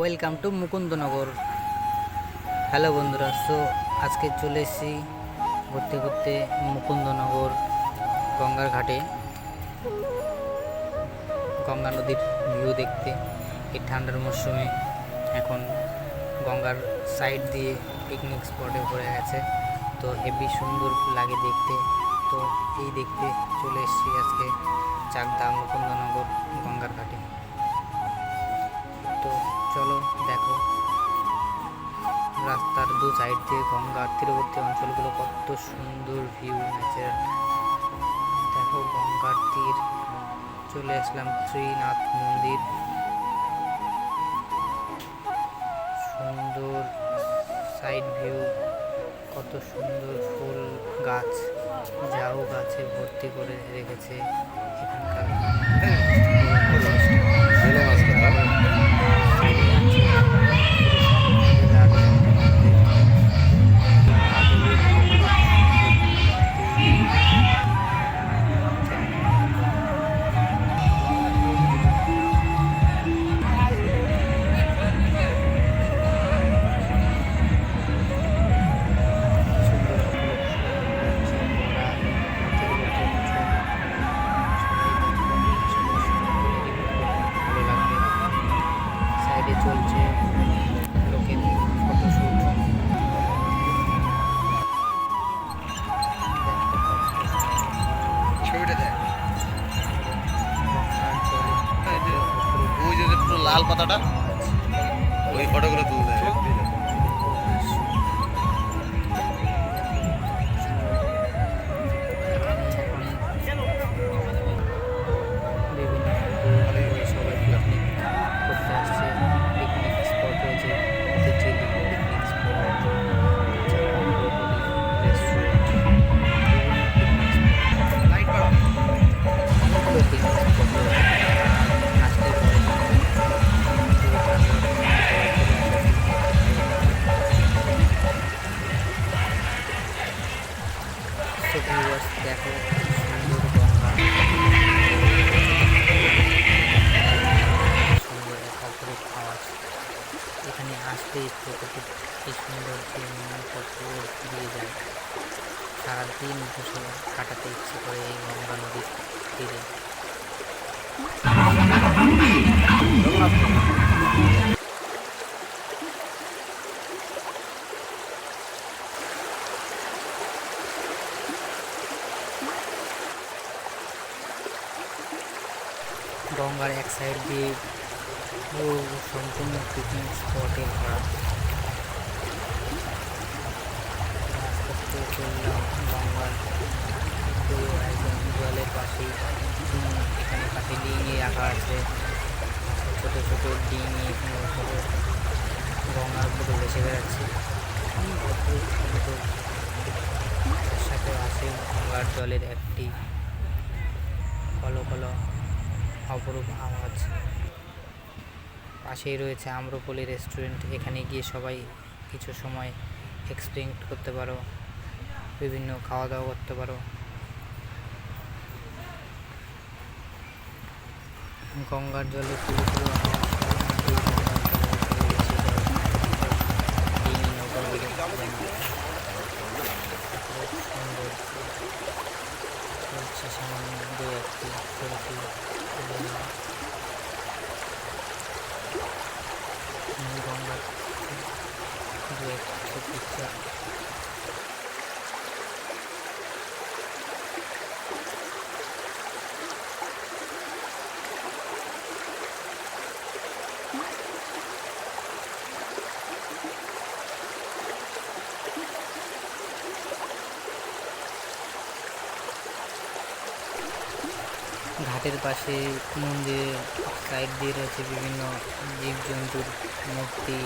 Welcome to Mukundanagar hello বন্ধুরা। So আজকে চলে এসেছি ঘুরতে ঘুরতে মুকুন্দনগর গঙ্গার ঘাটে। গঙ্গা নদীর ভিউ দেখতে। এই ঠান্ডার মরশুমে এখন গঙ্গার সাইড দিয়ে পিকনিক স্পটে ভরে গেছে। তো হেভি সুন্দর লাগে দেখতে। তো, এই দেখতে চলে এসেছি আজকে চাকদা মুকুন্দনগর গঙ্গার ঘাটে। তো চলো দেখো। রাস্তার দু সাইড দিয়ে গঙ্গার তীরবর্তী অঞ্চলগুলো কত সুন্দর ভিউ ন্যাচারাল দেখো গঙ্গার তীর, চলে আসলাম শ্রীনাথ মন্দির। সুন্দর সাইড ভিউ কত সুন্দর ফুল গাছ, ঝাউ গাছে ভর্তি করে রেখেছে এখানকার। পাতাটা ওই ফটোগুলো তুলতে সারাদিন বসে কাটাতে ইচ্ছে করে এই গঙ্গা নদীর তীরে। গঙ্গার এক সাইড দিয়ে সম্পূর্ণ পিকনিক স্পটে ভরা। আস্তে চললাম। গঙ্গার পুরো একদম জলের পাশেই, এখানে পাশে ডিঙি রাখা আছে। ছোটো ছোটো ডিঙি এখানে ছোটো গঙ্গার পুরো ভেসে বেড়াচ্ছে। সাথে আছে গঙ্গার জলের একটি কলো কলো অপরূপ আওয়াজ। পাশেই রয়েছে আম্রপলি রেস্টুরেন্ট। এখানে গিয়ে সবাই কিছু সময় এক্সপেরিমেন্ট করতে পারো। বিভিন্ন খাওয়া দাওয়া করতে পারো গঙ্গার জলে পুরো পুরো আওয়াজ এই গঙ্গার জলে চলে গেছে জল। ডিঙি নৌকা মিলে খুব সুন্দর চলছে সামনে দু একটি সেলফি গঙ্গার দু একটি পিকচার ঘাটের পাশে মন্দিরের সাইড দিয়ে রয়েছে বিভিন্ন জীবজন্তুর মূর্তি।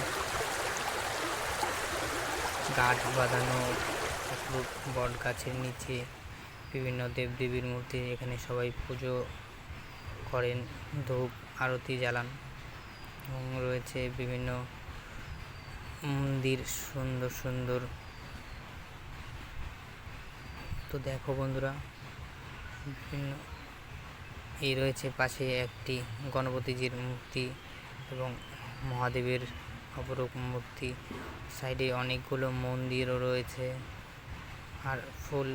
গাছ বাঁধানো বট গাছের নিচে বিভিন্ন দেবদেবীর মূর্তি, এখানে সবাই পুজো করেন, ধূপ, আরতি জ্বালান এবং রয়েছে বিভিন্ন মন্দির সুন্দর সুন্দর। তো দেখো বন্ধুরা, বিভিন্ন এই রয়েছে পাশে একটি গণপতিজির মূর্তি এবং মহাদেবের অপরূপ মূর্তি। সাইডে অনেকগুলো মন্দিরও রয়েছে আর ফুল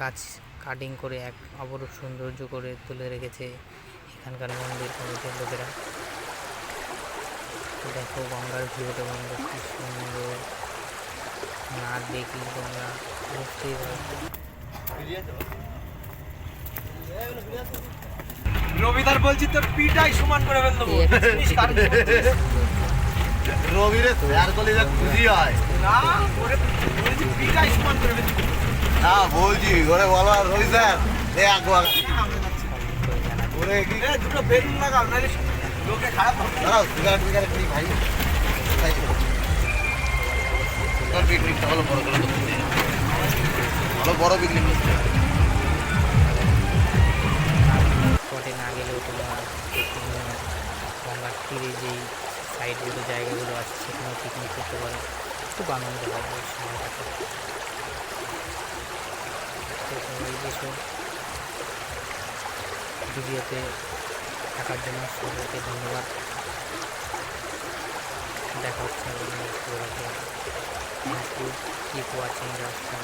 গাছ কাটিং করে এক অপরূপ সৌন্দর্য করে তুলে রেখেছে এখানকার মন্দির কমিটির লোকেরা। দেখো গঙ্গার ভিউটা বন্ধু, কি সুন্দর। না দেখলে তোমরা বুঝতেই রবিদার বলছি তোর পিটাই সমান করে ফেল দেবো এই একটা জিনিস কার কি হচ্ছে? রবিরে শেয়ার করলে যা খুশি হয়। না ওরে বলছি পিটাই সমান করে ফেল দেবো। হ্যাঁ বলছি ওরে বলো আর রবি স্যার এ একবার ওরে কি? দুটো বেলুন লাগাও নাহলে লোকে খারাপ ভাববে দাঁড়াও সিগারেট ফিগারেট নিই ভাই তোর পিকনিকটা হলো বড় করে ভালো বড় পিকনিক করতে তোমরা গঙ্গার তীরে যেই সাইডগুলো জায়গাগুলো আছে, সেখানেও পিকনিক করতে পারো। খুব আনন্দ হয় ওই সময়টাতে। তো সবাই ভিডিওতে থাকার জন্য সবাইকে ধন্যবাদ। দেখা হচ্ছে থ্যাংক ইউ কিপ ওয়াচিং রাস্তা